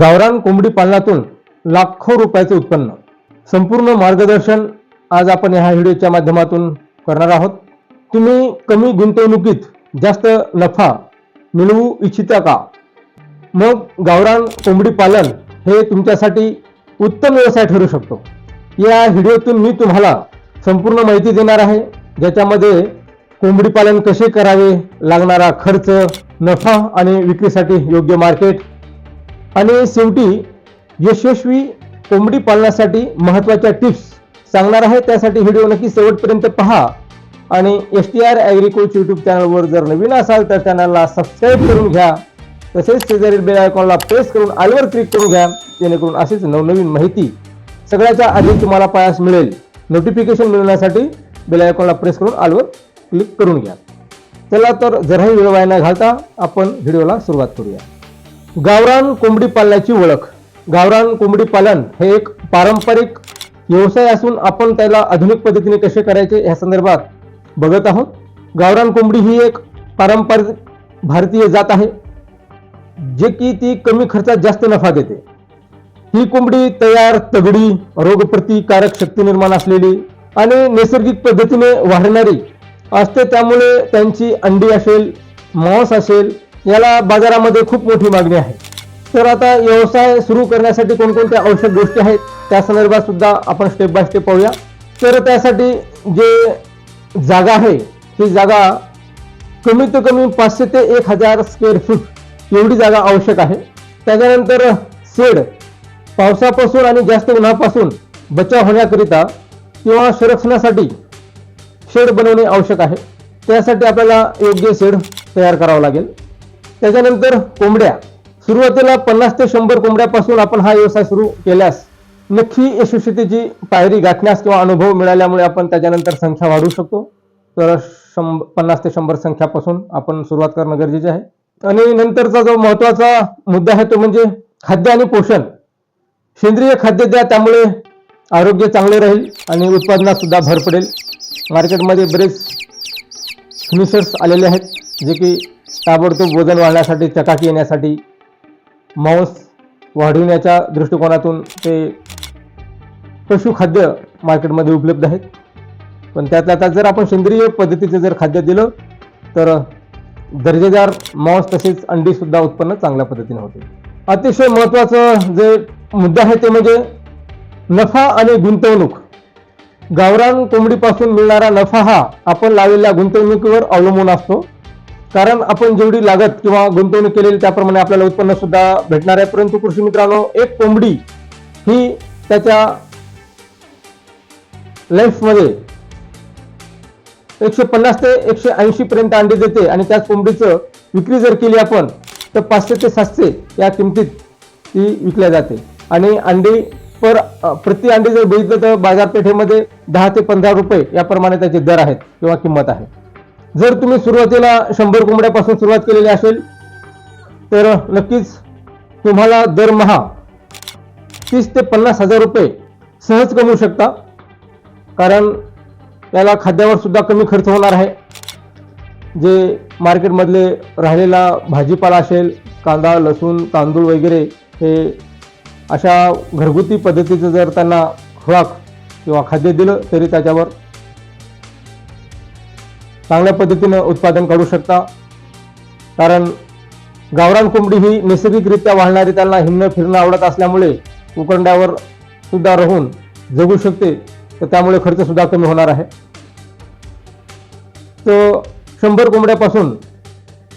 गावरान कोंबडी पालनातून लाखो रुपयाचे उत्पन्न. संपूर्ण मार्गदर्शन आज आपण ह्या व्हिडिओच्या माध्यमातून करणार आहोत. तुम्ही कमी गुंतवणुकीत जास्त नफा मिळवू इच्छिता का? मग गावरान कोंबडी पालन हे तुमच्यासाठी उत्तम व्यवसाय ठरू शकतो. या व्हिडिओतून मी तुम्हाला संपूर्ण माहिती देणार आहे. ज्याच्यामध्ये कोंबडी पालन कसे करावे लागणारा खर्च नफा आणि विक्रीसाठी योग्य मार्केट आणि शेवटी यशस्वी कोंबडी पालनासाठी महत्त्वाच्या टिप्स सांगणार आहे. त्यासाठी व्हिडिओ नक्की शेवटपर्यंत पहा. आणि एस टी आर ॲग्रिकोच यूट्यूब चॅनलवर जर नवीन असाल तर चॅनलला सबस्क्राईब करून घ्या. तसेच शेजारील बेल आयकॉनला प्रेस करून आलवर क्लिक करून घ्या. जेणेकरून अशीच नवनवीन माहिती सगळ्याच्या आधी तुम्हाला पायास मिळेल. नोटिफिकेशन मिळवण्यासाठी बेल आयकॉनला प्रेस करून आलवर क्लिक करून घ्या. चला तर जराही वेळ वाया न घालता आपण व्हिडिओला सुरुवात करूया. गावरान कोंबडी पालनाची ओळख. गावरान कोंबडी पालन हे एक पारंपरिक व्यवसाय असून आपण त्याला आधुनिक पद्धतीने कसे करायचे या संदर्भात बघत आहोत. गावरान कोंबडी ही एक पारंपरिक भारतीय जात आहे जे की ती कमी खर्चात जास्त नफा देते. ही कोंबडी तयार तगडी रोगप्रतिकारक शक्ती निर्माण असलेली आणि नैसर्गिक पद्धतीने वाढणारी. असते त्यामुळे त्यांची अंडी असेल मांस असेल याला बाजारामध्ये खूप मोठी मागणी आहे. तर आता व्यवसाय सुरू करण्यासाठी कोणकोणत्या आवश्यक गोष्टी आहेत त्या संदर्भात सुद्धा आपण स्टेप बाय स्टेप पाहूया. तर त्यासाठी जे जागा आहे ती जागा कमीत कमी पाचशे ते एक हजार स्क्वेअर फूट एवढी जागा आवश्यक आहे. त्याच्यानंतर शेड पावसापासून आणि जास्त उन्हापासून बचाव होण्याकरिता किंवा संरक्षणासाठी शेड बनवणे आवश्यक आहे. त्यासाठी आपल्याला योग्य शेड तयार करावं लागेल. त्याच्यानंतर कोंबड्या. सुरुवातीला पन्नास ते शंभर कोंबड्यापासून आपण हा व्यवसाय सुरू केल्यास नक्की यशस्वीतेची पायरी गाठण्यास किंवा अनुभव मिळाल्यामुळे आपण त्याच्यानंतर संख्या वाढवू शकतो. तर शंभ पन्नास ते शंभर संख्यापासून आपण सुरुवात करणं गरजेचे आहे. आणि नंतरचा जो महत्त्वाचा मुद्दा आहे तो म्हणजे खाद्य आणि पोषण. सेंद्रिय खाद्य द्या त्यामुळे आरोग्य चांगले राहील आणि उत्पादनात सुद्धा भर पडेल. मार्केटमध्ये बरेच फिनिशर्स आलेले आहेत जे की ताबडतोब वजन वाढण्यासाठी चकाकी येण्यासाठी मांस वाढविण्याच्या दृष्टिकोनातून ते पशुखाद्य मार्केटमध्ये उपलब्ध आहेत. पण त्यातल्या त्यात जर आपण सेंद्रिय पद्धतीचं जर खाद्य दिलं तर दर्जेदार मांस तसेच अंडीसुद्धा उत्पन्न चांगल्या पद्धतीने होते. अतिशय महत्त्वाचं जे मुद्दा आहे ते म्हणजे नफा आणि गुंतवणूक. गावरान कोंबडीपासून मिळणारा नफा हा आपण लावलेल्या गुंतवणुकीवर अवलंबून असतो. कारण आपण जेवढी लागत किंवा गुंतवणूक केलेली त्याप्रमाणे आपल्याला उत्पन्न सुद्धा भेटणार आहे. परंतु कृषी मित्रांनो एक कोंबडी ही त्याच्या लाईफमध्ये एकशे पन्नास ते एकशे ऐंशी पर्यंत अंडी देते आणि त्याच कोंबडीचं विक्री जर केली आपण तर पाचशे ते सातशे या किमतीत ती विकल्या जाते. आणि अंडी पर प्रति अंडी जर बघितलं तर बाजारपेठेमध्ये दहा ते पंधरा रुपये याप्रमाणे त्याचे दर आहेत किंवा किंमत आहे. जर तुम्ही सुरुवातीला शंभर कोंबड्यापासून सुरुवात केलेली असेल तर नक्कीच तुम्हाला दरमहा तीस ते पन्नास हजार रुपये सहज कमवू शकता. कारण त्याला खाद्यावर सुद्धा कमी खर्च होणार आहे. जे मार्केटमधले राहिलेला भाजीपाला असेल कांदा लसूण तांदूळ वगैरे हे अशा घरगुती पद्धतीचं जर त्यांना खुराक किंवा खाद्य दिलं तरी त्याच्यावर चांगल्या पद्धतीनं उत्पादन काढू शकता. कारण गावरान कोंबडी ही नैसर्गिकरित्या वाढणारी त्यांना हिंडणं फिरणं आवडत असल्यामुळे उकंड्यावर सुद्धा राहून जगू शकते. तर त्यामुळे खर्च सुद्धा कमी होणार आहे. तर शंभर कोंबड्यापासून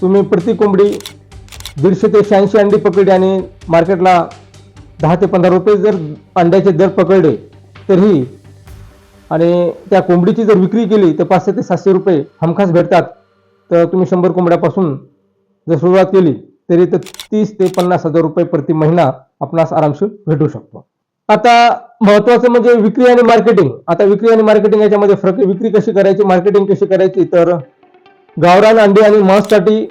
तुम्ही प्रति कोंबडी दीडशे ते शहाऐंशी अंडी पकडली आणि मार्केटला दहा ते पंधरा रुपये जर अंड्याचे दर पकडले तरीही आणि त्या कोंबडीची जर विक्री केली तर पाचशे ते सातशे रुपये हमखास भेटतात. तर तुम्ही शंभर कोंबड्यापासून जर सुरुवात केली तरी तर तीस ते पन्नास हजार रुपये प्रति महिना आपणास आरामशीर भेटू शकतो. आता महत्वाचं म्हणजे विक्री आणि मार्केटिंग. आता विक्री आणि मार्केटिंग याच्यामध्ये फरक विक्री कशी करायची मार्केटिंग कशी करायची तर गावरान अंडी आणि मांससाठी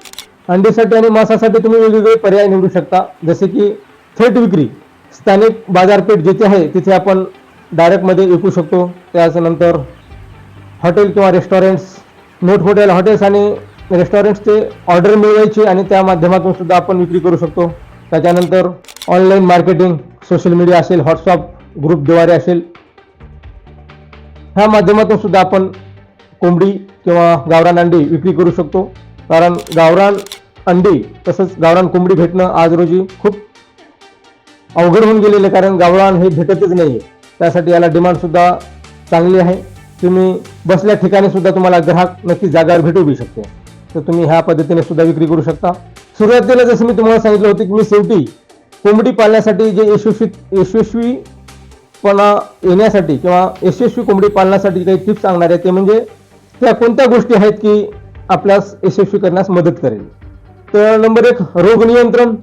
अंडीसाठी आणि मांसासाठी तुम्ही वेगवेगळे पर्याय निवडू शकता. जसे की थेट विक्री स्थानिक बाजारपेठ जिथे आहे तिथे आपण डायरेक्टमध्ये विकू शकतो. त्याच्यानंतर हॉटेल किंवा रेस्टॉरंट्स मोठमोठ्या हॉटेल्स आणि रेस्टॉरंट्सचे ऑर्डर मिळवायची आणि त्या माध्यमातून सुद्धा आपण विक्री करू शकतो. त्याच्यानंतर ऑनलाईन मार्केटिंग सोशल मीडिया असेल व्हॉट्सअप ग्रुपद्वारे असेल. ह्या माध्यमातून सुद्धा आपण कोंबडी किंवा गावरान अंडी विक्री करू शकतो. कारण गावरान अंडी तसंच गावरान कोंबडी भेटणं आज रोजी खूप अवघड होऊन गेलेलं कारण गावरान हे भेटतच नाही आहे त्यासाठी याला डिमांडसुद्धा चांगली आहे. तुम्ही बसल्या ठिकाणी सुद्धा तुम्हाला ग्राहक नक्की जागेवर भेटू बी शकते. तर तुम्ही ह्या पद्धतीने सुद्धा विक्री करू शकता. सुरुवातीला जसं मी तुम्हाला सांगितलं होतं की मी शेवटी कोंबडी पालण्यासाठी जे यशस्वी यशस्वीपणा येण्यासाठी किंवा यशस्वी कोंबडी पालनासाठी काही टिप्स सांगणार आहे ते म्हणजे त्या कोणत्या गोष्टी आहेत की आपल्यास यशस्वी करण्यास मदत करेल. तर नंबर एक रोग नियंत्रण.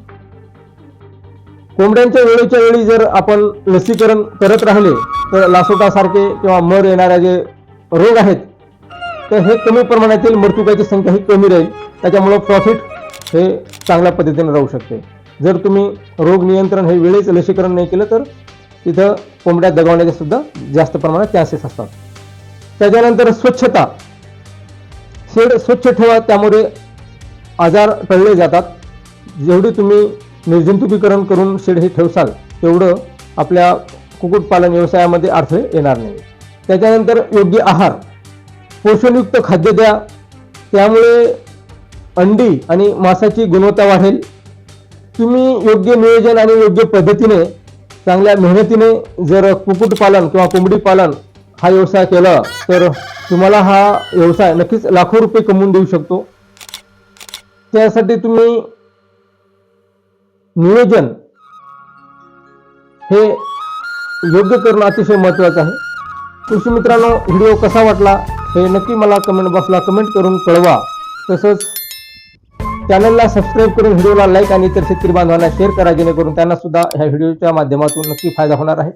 कोंबड्यांच्या वेळेच्या वेळी जर आपण लसीकरण करत राहिले तर लासोटासारखे किंवा मर येणाऱ्या जे रोग आहेत तर हे कमी प्रमाणातील मृत्यूकाची संख्या ही कमी राहील. त्याच्यामुळं प्रॉफिट हे चांगल्या पद्धतीने राहू शकते. जर तुम्ही रोग नियंत्रण हे वेळेच लसीकरण नाही केलं तर तिथं कोंबड्या दगावण्याचे सुद्धा जास्त प्रमाणात चान्सेस असतात. त्याच्यानंतर स्वच्छता. शेड स्वच्छ ठेवा त्यामुळे आजार टळले जातात. जेवढी तुम्ही निर्जंतुकीकरण करून शेड हे ठेवसाल तेवढं आपल्या कुक्कुटपालन व्यवसायामध्ये अडथळे येणार नाही. त्याच्यानंतर योग्य आहार पोषणयुक्त खाद्य द्या. त्यामुळे अंडी आणि मांसाची गुणवत्ता वाढेल. तुम्ही योग्य नियोजन आणि योग्य पद्धतीने चांगल्या मेहनतीने जर कुक्कुटपालन किंवा कोंबडी पालन हा व्यवसाय केला तर तुम्हाला हा व्यवसाय नक्कीच लाखो रुपये कमवून देऊ शकतो. त्यासाठी तुम्ही नियोजन हे योग्य करणं अतिशय महत्त्वाचं आहे. कृषी मित्रांनो व्हिडिओ कसा वाटला हे नक्की मला कमेंट बॉक्सला कमेंट करून कळवा. तसंच चॅनलला सबस्क्राईब करून व्हिडिओला लाईक आणि इतर शेतकरी बांधवांना शेअर करा जेणेकरून त्यांना सुद्धा ह्या व्हिडिओच्या माध्यमातून नक्की फायदा होणार आहे.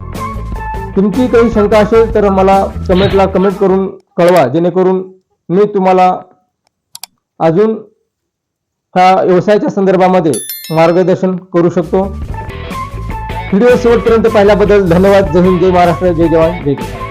तुमची काही शंका असेल तर मला कमेंटला कमेंट करून कळवा जेणेकरून मी तुम्हाला अजून ह्या व्यवसायाच्या संदर्भामध्ये मार्गदर्शन करू शकतो. व्हिडिओ शेवटपर्यंत पाहिल्याबद्दल धन्यवाद. जय हिंद जय महाराष्ट्र जय जवान जय किसान.